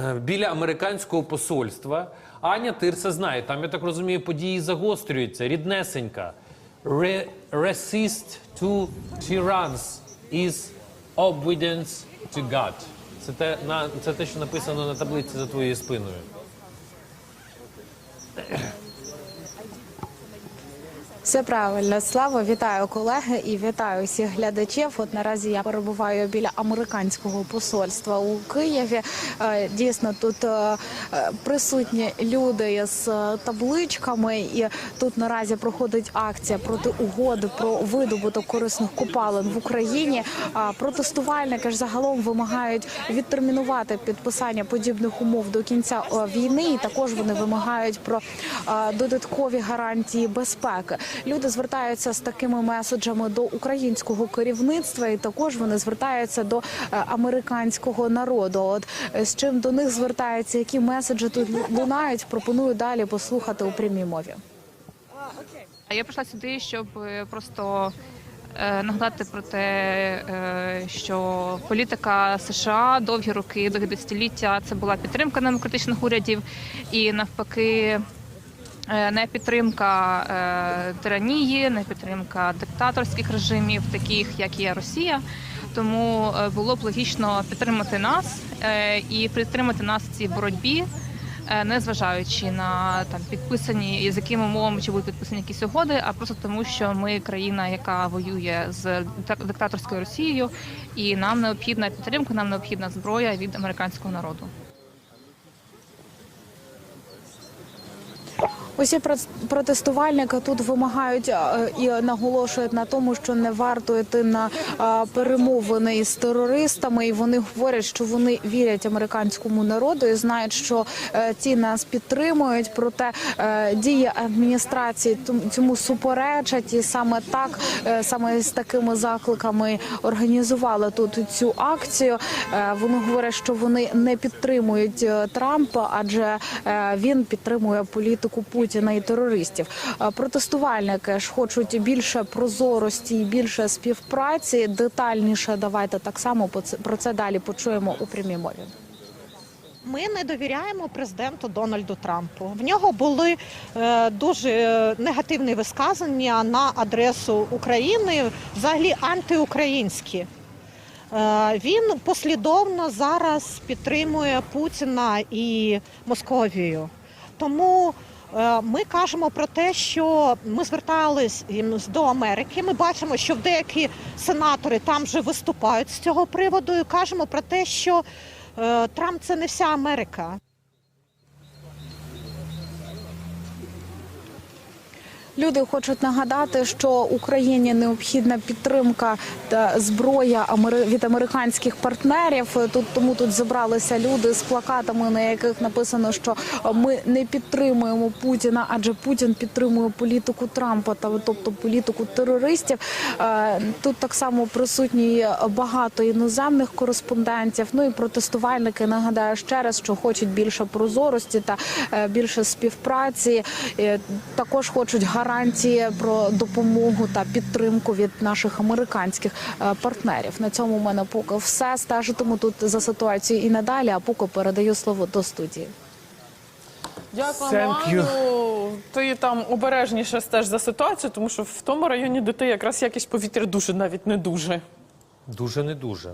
Е, біля американського посольства. Аня Тирса знає, там, я так розумію, події загострюються. Ріднесенька. Re resist to tyrants is obedience to God. Це те, на, це те, що написано на таблиці за твоєю спиною. Все правильно. Слава, вітаю колеги і вітаю всіх глядачів. От наразі я перебуваю біля американського посольства у Києві. Е, Дійсно, тут е, е, присутні люди з табличками, і тут наразі проходить акція проти угоди про видобуток корисних копалин в Україні. Протестувальники ж загалом вимагають відтермінувати підписання подібних умов до кінця війни. І також вони вимагають про додаткові гарантії безпеки. Люди звертаються з такими меседжами до українського керівництва, і також вони звертаються до е, американського народу. От е, з чим до них звертаються, які меседжі тут лунають, пропоную далі послухати у прямій мові. А Я прийшла сюди, щоб е, просто нагадати про те, що політика США довгі роки, довгі десятиліття це була підтримка демократичних урядів і навпаки. Е, Не підтримка е, тиранії, не підтримка диктаторських режимів, таких як є Росія. Тому е, було б логічно підтримати нас і підтримати нас в цій боротьбі, не зважаючи на там підписані і з якими умовами чи будуть підписані якісь угоди, а просто тому, що ми країна, яка воює з дик- диктаторською Росією, і нам необхідна підтримка, нам необхідна зброя від американського народу. Усі протестувальники тут вимагають е, і наголошують на тому, що не варто йти на е, перемовини із терористами. І вони говорять, що вони вірять американському народу і знають, що е, ті нас підтримують. Проте дії адміністрації цьому суперечать, і саме так, саме з такими закликами організували тут цю акцію. Вони говорять, що вони не підтримують Трампа, адже він підтримує політику Путіна і терористів. Е, Протестувальники ж хочуть більше прозорості і більше співпраці. Детальніше давайте так само про це далі почуємо у прямій мові. Ми не довіряємо президенту Дональду Трампу. В нього були е, дуже е, негативні висказання на адресу України, взагалі антиукраїнські. Е, він послідовно зараз підтримує Путіна і Московію. Тому ми кажемо про те, що ми звертались до Америки. Ми бачимо, що деякі сенатори там вже виступають з цього приводу і кажемо про те, що е, Трамп це не вся Америка. Люди хочуть нагадати, що Україні необхідна підтримка та зброя від американських партнерів. Тут тому тут зібралися люди з плакатами, на яких написано, що ми не підтримуємо Путіна, адже Путін підтримує політику Трампа та тобто політику терористів. Е, Тут так само присутні багато іноземних кореспондентів. Ну і протестувальники нагадаю ще раз, що хочуть більше прозорості та е, більше співпраці. Е, Також хочуть гарантії про допомогу та підтримку від наших американських е, партнерів. На цьому в мене поки все стежитиму тут за ситуацією і надалі. А поки передаю слово до студії. Дякуємо, Thank. Аню. Ти там обережніше стеж за ситуацію, тому що в тому районі, де ти якраз якість повітря дуже навіть не дуже. Дуже не дуже.